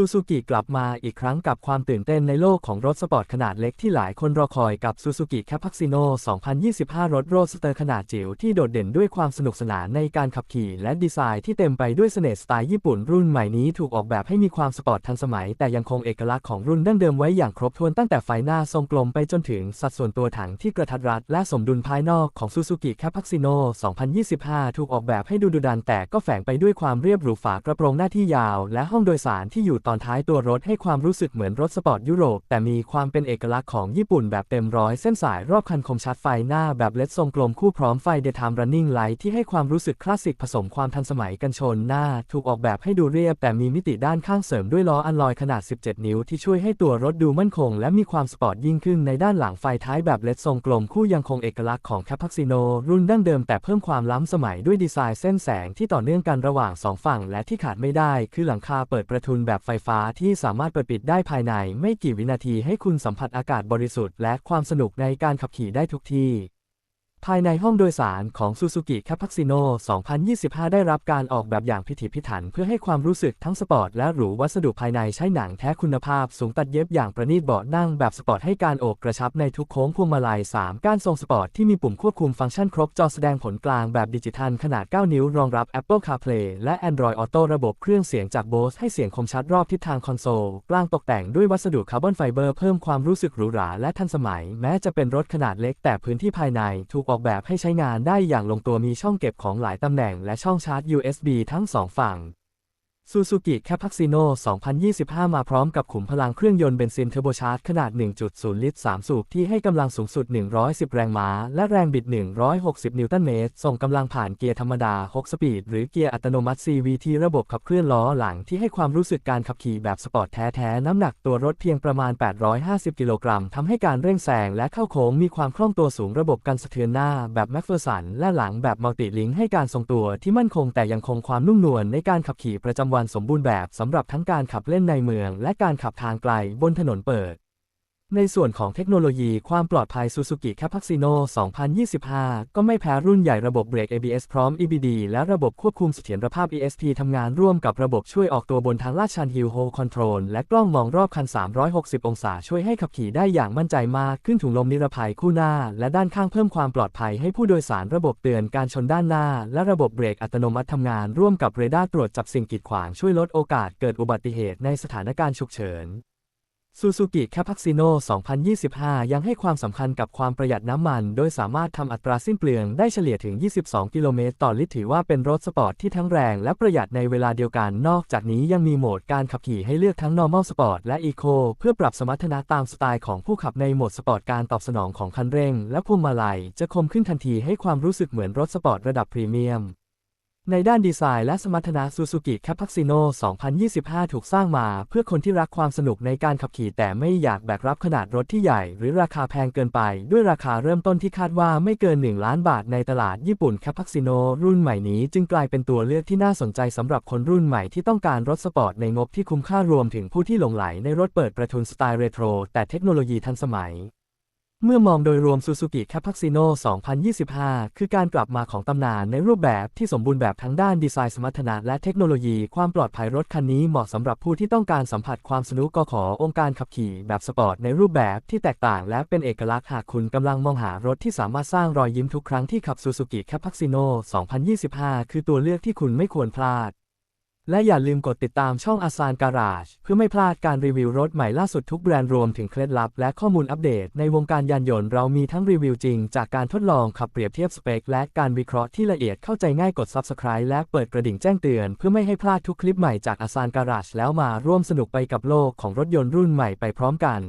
ซูซูกิกลับมาอีกครั้งกับความตื่นเต้นในโลกของรถสปอร์ตขนาดเล็กที่หลายคนรอคอยกับ Suzuki c a p a x i n o 2025 รถโรสเตอร์ขนาดจิ๋วที่โดดเด่นด้วยความสนุกสนานในการขับขี่และดีไซน์ที่เต็มไปด้วยเสน่ห์สไตล์ญี่ปุ่นรุ่นใหม่นี้ถูกออกแบบให้มีความสปอร์ตทันสมัย แต่ยังคงเอกลักษณ์ของรุ่นดั้งเดิมไว้อย่างครบถ้วนตั้งแต่ไฟหน้าทรงกลมไปจนถึงสัดส่วนตัวถังที่กระทัดรัดและสมดุลภายนอกของ Suzuki c a p a x i n o 2025 ถูกออกแบบให้ดูดุดันแต่ก็แฝงไปด้วยความเรียบหรูฝากระโปรงหน้าที่ยาว และห้องโดยสารที่อยู่ตอนท้ายตัวรถให้ความรู้สึกเหมือนรถสปอร์ตยุโรป แต่มีความเป็นเอกลักษณ์ของญี่ปุ่นแบบเต็มร้อยเส้นสายรอบคันคมชัดไฟหน้าแบบเล็ดทรงกลมคู่พร้อมไฟเด y t ม m e running light ที่ให้ความรู้สึกคลาสสิกผสมความทันสมัยกันชนหน้า ถูกออกแบบให้ดูเรียบ แต่มีมิติด้านข้างเสริมด้วยล้ออันลอยขนาด 17 นิ้ว ที่ช่วยให้ตัวรถดูมั่นคง และมีความสปอร์ตยิ่งขึ้นในด้านหลังไฟท้ายแบบเล็ดทรงกลมคู่ยังคงเอกลักษณ์ของแคป a ั i ิโนรุ่นดั้งเดิมแต่เพิ่มความล้ำสมัยด้วยดีไซน์เส้นแสงที่ต่อเนื่องกันระหว่างสองฝั่ง และที่ขาดไม่ได้ คือหลังคาเปิดประทุนแบบไฟฟ้าที่สามารถเปิดปิดได้ภายในไม่กี่วินาทีให้คุณสัมผัสอากาศบริสุทธิ์และความสนุกในการขับขี่ได้ทุกที่ ภายในห้องโดยสารของ Suzuki c a p a x i n o 2025 ได้รับการออกแบบอย่างพิถีพิถัน เพื่อให้ความรู้สึกทั้งสปอร์ตและหรูวัสดุภายในใช้หนังแท้คุณภาพ สูงตัดเย็บอย่างประณีตเบาะนั่งแบบสปอร์ตให้การโอบกระชับในทุกโค้งพวงมาลัย 3 ก้านทรงสปอร์ตที่มีปุ่มควบคุมฟังก์ชันครบจอแสดงผลกลางแบบดิจิทัลขนาด 9 นิ้ว รองรับ Apple CarPlay และ Android Auto ระบบเครื่องเสียงจาก Bose ให้เสียงคมชัดรอบทิศทางคอนโซลกลางตกแต่งด้วยวัสดุคาร์บอนไฟเบอร์เพิ่มความรู้สึกหรูหราและทันสมัย แม้จะเป็นรถขนาดเล็กแต่พื้นที่ภายในถูกออกแบบให้ใช้งานได้อย่างลงตัวมีช่องเก็บของหลายตำแหน่งและช่องชาร์จ USB ทั้งสองฝั่ง Suzuki c a p a x i n o 2025 มาพร้อมกับขุมพลังเครื่องยนต์เบนซินเทอร์โบชาร์จขนาด 1.0 ลิตร 3 สูบที่ให้กำลังสูงสุด 110 แรงม้า และแรงบิด 160 นิวตันเมตร ส่งกำลังผ่านเกียร์ธรรมดา 6 สปีด หรือเกียร์อัตโนมัติ CVT ระบบขับเคลื่อนล้อหลังที่ให้ความรู้สึกการขับขี่แบบสปอร์ตแท้ๆ น้ำหนักตัวรถเพียงประมาณ 850 กิโลกรัมทำให้การเร่งแซงและเข้าโค้งมีความคล่องตัวสูงระบบกันสะเทือนหน้าแบบแม็กเฟอร์สันและหลังแบบมัลติลิงให้การทรงตัวที่มั่นคงแต่ยังคงความนุ่มนวลในการขับขี่ประจำวันสมบูรณ์แบบสำหรับทั้งการขับเล่นในเมืองและการขับทางไกลบนถนนเปิด ในส่วนของเทคโนโลยีความปลอดภัย Suzuki c a p a x i n o 2025 ก็ไม่แพ้รุ่นใหญ่ระบบเบรก ABS พร้อม EBD และระบบควบคุมเสถียรภาพ ESP ทำงานร่วมกับระบบช่วยออกตัวบนทางลาดชัน Hill Hold Control และกล้องมองรอบคัน 360 องศาช่วยให้ขับขี่ได้อย่างมั่นใจมาก ขึ้นถุงลมนิรภัยคู่หน้า และด้านข้างเพิ่มความปลอดภัยให้ผู้โดยสารระบบเตือนการชนด้านหน้า และระบบเบรกอัตโนมัติทำงานร่วมกับเรดาร์ตรวจจับสิ่งกีดขวางช่วยลดโอกาสเกิดอุบัติเหตุในสถานการณ์ฉุกเฉิน ซูซูกิแคป a x i n o 2025 ยังให้ความสำคัญกับความประหยัดน้ำมัน โดยสามารถทำอัตราสิ้นเปลืองได้เฉลี่ยถึง 22 กิโลเมตรต่อลิตรถือว่าเป็นรถสปอร์ตที่ทั้งแรงและประหยัดในเวลาเดียวกัน นอกจากนี้ยังมีโหมดการขับขี่ให้เลือกทั้ง Normal Sport และ Eco เพื่อปรับสมรรถนะตามสไตล์ของผู้ขับในโหมดสปอร์ตการตอบสนองของคันเร่ง และพวงมาลัย จะคมขึ้นทันทีให้ความรู้สึกเหมือนรถสปอร์ตระดับพรีเมียม ในด้านดีไซน์และสมรรถนะ Suzuki c a p a x i n o 2025 ถูกสร้างมาเพื่อคนที่รักความสนุกในการขับขี่แต่ไม่อยากแบกรับขนาดรถที่ใหญ่ หรือราคาแพงเกินไป ด้วยราคาเริ่มต้นที่คาดว่าไม่เกิน 1 ล้านบาทในตลาดญี่ปุ่น c a p a x i n o รุ่นใหม่นี้จึงกลายเป็นตัวเลือกที่น่าสนใจสำหรับคนรุ่นใหม่ที่ต้องการรถสปอร์ตในงบที่คุ้มค่ารวมถึงผู้ที่หลงไหลในรถเปิดประทุนสไตล์เรโทรแต่เทคโนโลยีทันสมัย เมื่อมองโดยรวม Suzuki c a p a x i n o 2025 คือการกลับมาของตำนานในรูปแบบที่สมบูรณ์แบบทั้งด้านดีไซน์สมรรถนะและเทคโนโลยีความปลอดภัยรถคันนี้เหมาะสำหรับผู้ที่ต้องการสัมผัสความสนุกก็ขอองค์การขับขี่แบบสปอร์ตในรูปแบบที่แตกต่างและเป็นเอกลักษณ์หากคุณกำลังมองหารถที่สามารถสร้างรอยยิ้มทุกครั้งที่ขับ Suzuki c a p a x i n o 2025 คือตัวเลือกที่คุณไม่ควรพลาด และอย่าลืมกดติดตามช่องอาซานการาจเพื่อไม่พลาดการรีวิวรถใหม่ล่าสุดทุกแบรนด์รวมถึงเคล็ดลับและข้อมูลอัปเดต ในวงการยานยนต์เรามีทั้งรีวิวจริง จากการทดลองขับเปรียบเทียบสเปค และการวิเคราะห์ที่ละเอียดเข้าใจง่ายกด Subscribe และเปิดกระดิ่งแจ้งเตือน เพื่อไม่ให้พลาดทุกคลิปใหม่จากอาซานการาจแล้วมาร่วมสนุกไปกับโลกของรถยนต์รุ่นใหม่ไปพร้อมกัน